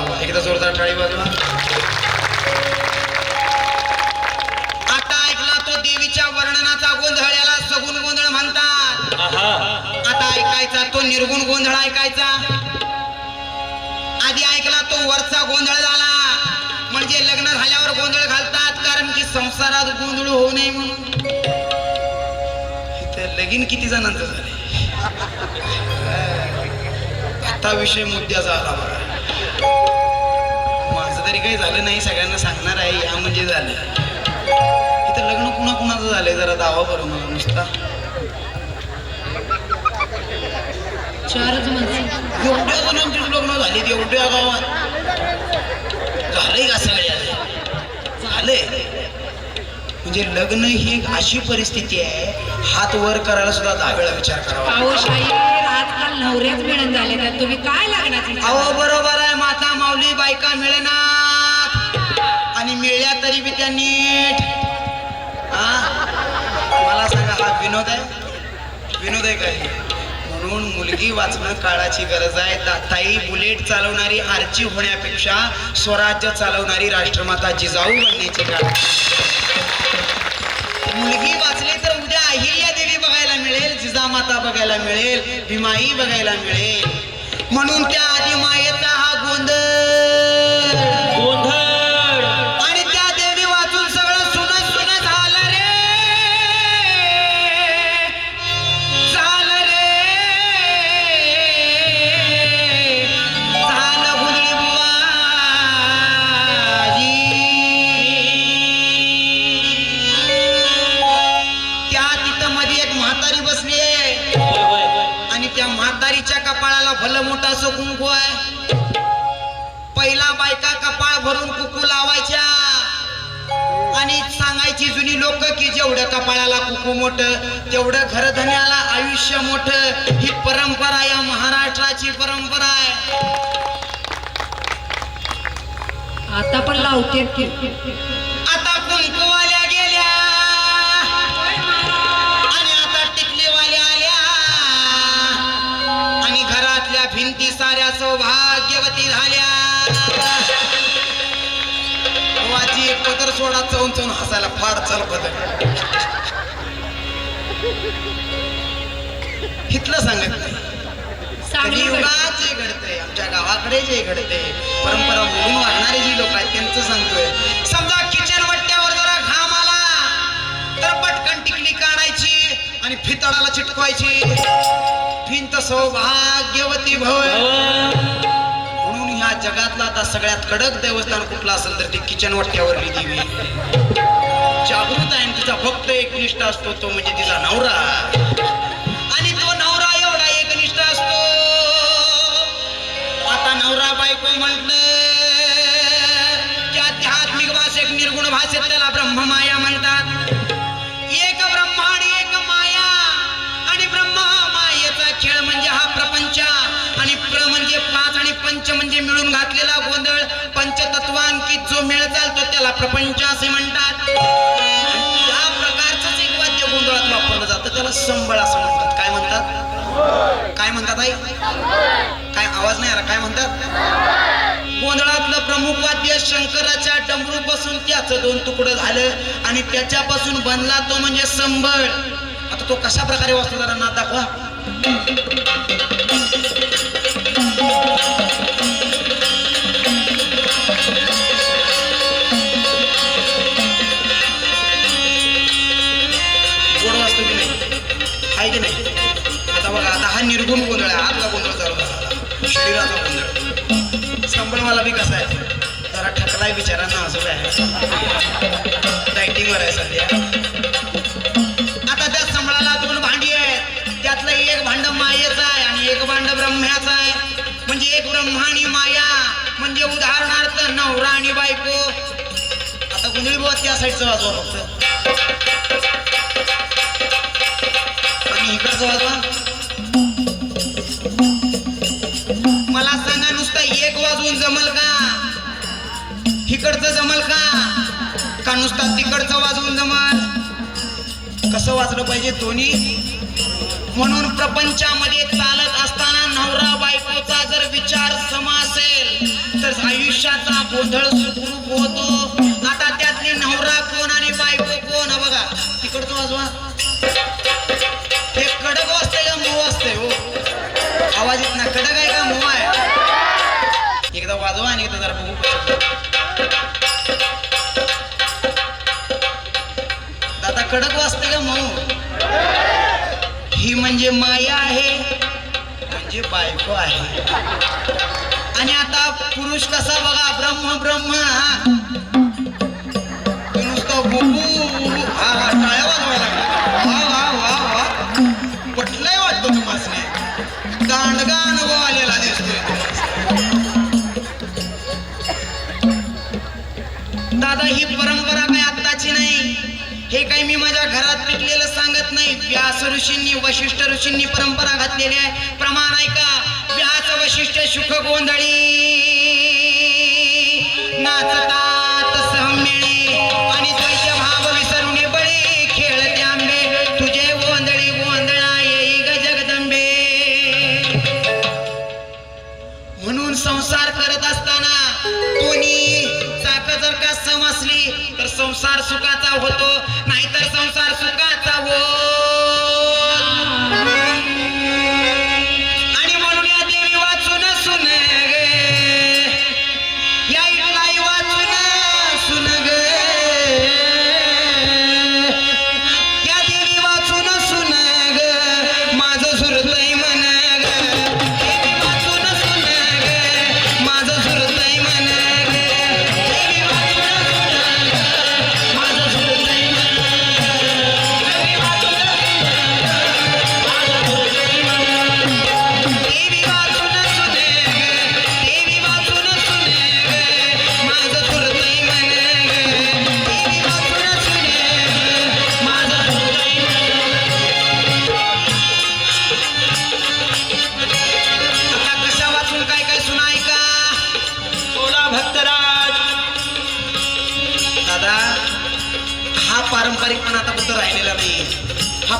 वा एकदा जोरदार टाळी वाजवा. आता ऐकला तो देवीच्या वर्णनाचा गोंधळ याला सगुण गोंधळ म्हणतात. आता ऐकायचा तो निर्गुण गोंधळ ऐकायचा. आधी ऐकला तो वरचा गोंधळ झाला. म्हणजे लग्न झाल्यावर गोंधळ घालतात कारण की संसारात गोंधळ होऊ नये म्हणून. लगीन किती जणांचं झाले आता विषय मुद्द्याचा आला बघा. माझं तरी काही झालं नाही सगळ्यांना सांगणार आहे या म्हणजे झालं. इथं लग्न कुणा कुणाचं झालंय जरा दावा करू मला नुसता. चारच माणसं. एवढ्या जणांची लग्न झाली एवढ्या गावात. झालंय का सगळ्या झालंय. म्हणजे लग्न ही एक अशी परिस्थिती आहे हात वर करायला सुद्धा दहा वेळा विचार करावा नवऱ्याच मिळून झाले तर तुम्ही काय लागणार? अहो बरोबर आहे माता माऊली बायका मिळेनात आणि मिळल्या तरी बी त्या नीट. मला सांगा हा विनोद आहे? विनोद आहे काय? म्हणून मुलगी वाचणं काळाची गरज आहे. ताई बुलेट चालवणारी आरची होण्यापेक्षा स्वराज्य चालवणारी राष्ट्रमाता जिजाऊ बनण्याची काळ मुलगी वाचली तर उद्या अहिल्या देवी बघायला मिळेल जिजामाता बघायला मिळेल भीमाई बघायला मिळेल. म्हणून त्या आधी मायेत म्हातारीच्या कपाळाला भलं मोठा असं कुंकू आहे. पहिला बायका कपाळ भरून कुकू लावायच्या. आणि सांगायची जुनी लोक की जेवढं कपाळाला कुकू मोठं तेवढं घरधन्याला आयुष्य मोठं. ही परंपरा या महाराष्ट्राची परंपरा आहे. आता पण लावते. भिंती साऱ्या सौभाग्यवती झाल्या. वाची पदर सोडा चवून चवून हसायला फाड चाल पदर हितलं सांगत नाही. युगात जे घडतंय. आमच्या गावाकडे जे घडते परंपरा मोडून वाढणारे जी लोक आहेत त्यांचं सांगतोय. समजा आणि फितडाला चिटकवायची. भिंत सौभाग्यवती भव म्हणून ह्या जगातला आता सगळ्यात कडक देवस्थान कुठलं असेल तर ती किचन वट्ट्यावरली देवी. जागृत आहे आणि तिचा भक्त एकनिष्ठ असतो तो म्हणजे तिचा नवरा. मिळून घातलेला गोंधळ पंचतत्वांकित जो मेळ चालतो त्याला प्रपंच असे म्हणतात. या प्रकारचंच एक वाद्य गोंधळात वापरलं जातं. त्याला संबळ असं म्हणतात. काय म्हणतात? काय म्हणतात आई? काय आवाज नाही आला. काय म्हणतात? गोंधळातलं प्रमुख वाद्य शंकराच्या डमरू पासून त्याचं दोन तुकडं झालं आणि त्याच्यापासून बनला तो म्हणजे संबळ. आता तो कशा प्रकारे वाचतो जरा दाखवा. बिचारांना असं आहे. डायटिंगवर आहे सध्या. आता त्या संबळाला दोन भांडी आहेत. त्यातलं एक भांड मायेचं आहे आणि एक भांड ब्रह्म्याचं आहे. म्हणजे एक ब्रह्माणी माया. म्हणजे उदाहरणार्थ नवरा आणि बायको. आता गुंडळी बुवा त्या साईडचं वाजवा फक्त. आणि इकडचं वाजवा. मला सांगा नुसतं एक वाजवून जमल का? तिकडचं जमल का? का नुसता तिकडचं वाजवून जमल? कसं वाजलं पाहिजे दोन्ही म्हणून प्रपंचामध्ये चालत असताना नवरा बायकोचा जर विचार सम असेल तर आयुष्याचा गोंधळ सुखरूप होतो. आता त्यातली नवरा कोण आणि बायको कोण? बघा तिकडचं वाजवा. हे कडक असते का मऊ असतंय हो? आवाज येत ना कडक आहे का मऊ आहे? एकदा वाजवा आणि एकदा जरा बघू कडक वाजते का मऊ? ही म्हणजे माया आहे म्हणजे बायको आहे. आणि आता पुरुष कसा बघा ब्रह्म ब्रह्म. हा नुसतं बुबू हा टाळ्या व्यास ऋषींनी वशिष्ठ ऋषींनी परंपरा घातलेली आहे. प्रमाण ऐका व्यास वशिष्ठ सुख गोंधळी. नाचतात सहमिळे आणि द्वैत भाव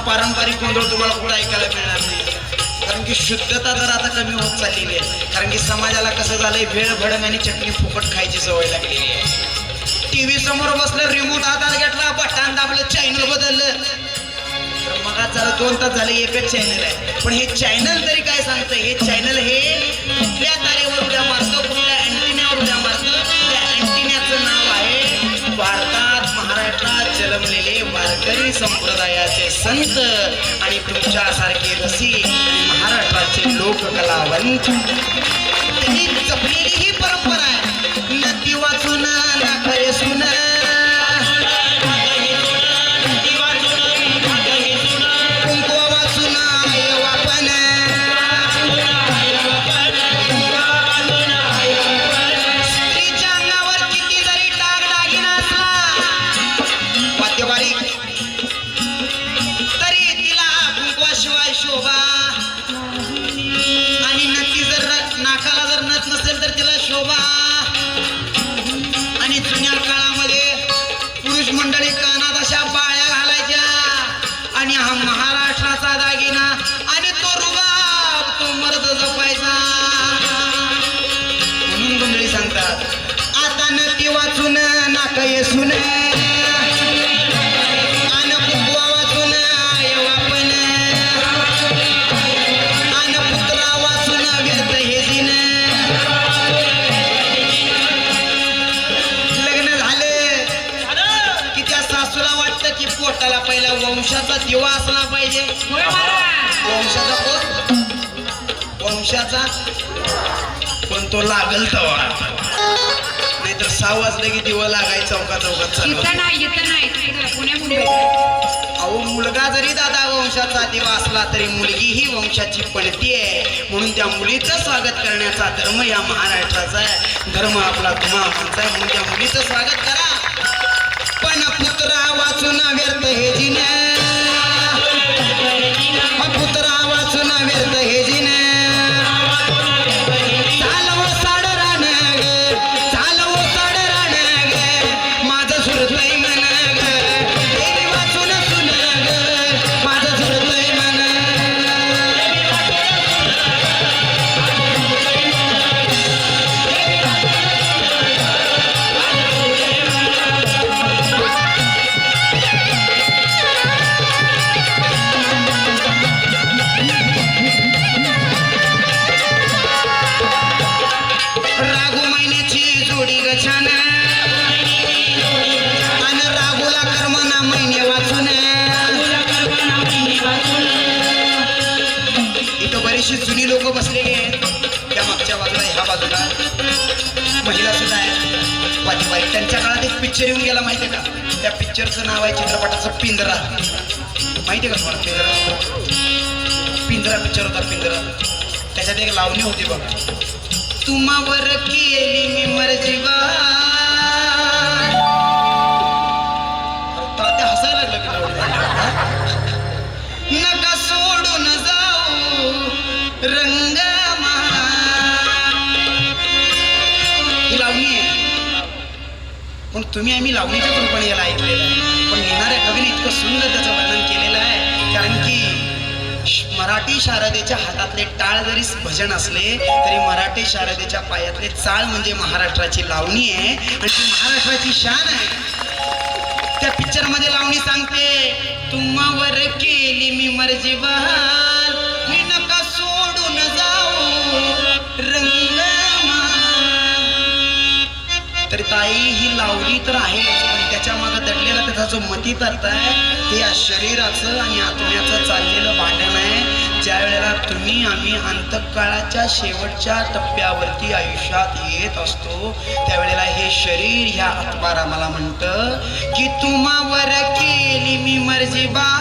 पारंपरिक गोंधळ तुम्हाला कुठं ऐकायला मिळणार नाही. कारण की शुद्धता जर आता कमी होत चाललेली आहे. कारण की समाजाला कसं झालंय भेळ भडंग आणि चटणी फुकट खायची सवय लागलेली आहे. टीव्ही समोर बसलं रिमोट हातात घेतला बटन दाबलं चॅनल बदललं. मग आज झालं दोन तास झाले एकच चॅनल आहे. पण हे चॅनल तरी काय सांगतं हे चॅनल हे कुठल्या तारेवर उड्या मारतं वारकरी संप्रदायाचे संत आणि तुमच्यासारखे रसिक महाराष्ट्राचे लोककलावंत. पोटाला पहिला वंशाचा दिवा असला पाहिजे. वंशाचा कोण? वंशाचा? पण तो लागल तवा. नाहीतर सहा वाजलं की दिवा लागाय चौका चौकात चालू इथं नाही इथं नाही तिकडं पुण्या मुंबई अहो मुलगा जरी दादा वंशाचा दिवा असला तरी मुलगी ही वंशाची पणती आहे. म्हणून त्या मुलीचं स्वागत करण्याचा धर्म या महाराष्ट्राचा आहे. धर्म आपला तुम्हा माणसा आहे. म्हणून त्या मुलीचं स्वागत करा. पण पुत्रा वाचून व्यर्थ हे जिने पुत्र जोडी ग छान. अन रागुला कर्मना महिने वाचून. इथं बरीचशी जुनी लोक बसलेली त्या मागच्या बाजूला ह्या बाजूला. महिला त्यांच्या काळात एक पिक्चर येऊन गेला माहिती आहे का? त्या पिक्चरचं नाव आहे चित्रपटाचं पिंजरा. माहिती आहे का तुम्हाला पिंजरा? पिंजरा पिक्चर होता पिंजरा. त्याच्यात एक लावणी होती बघ. तुम्हावर केली मी मर्जीवा हसायला नका सोडून जाऊ रंग ही लावणी आहे. पण तुम्ही आम्ही लावणीच्या रूपाने याला ऐकलेलं आहे. पण येणाऱ्या कवीने इतकं सुंदर त्याचं वर्णन केलेलं आहे. कारण की मराठी शारदेच्या हातातले टाळ जरी भजन असले तरी मराठी शारदेच्या पायातले चाळ म्हणजे महाराष्ट्राची लावणी आहे. आणि ती महाराष्ट्राची शान आहे. त्या पिक्चरमध्ये लावणी सांगते तुम्हावर केली मी मर्जी बहा जो मती तर्थ आहे ते या शरीराचं आणि आत्म्याचं चाललेलं भांडण आहे. ज्या वेळेला तुम्ही आम्ही अंतकाळाच्या शेवटच्या टप्प्यावरती आयुष्यात येत असतो त्यावेळेला हे शरीर ह्या आत्मा आम्हाला म्हणतं की तुम्हावर केली मी मर्जी बा.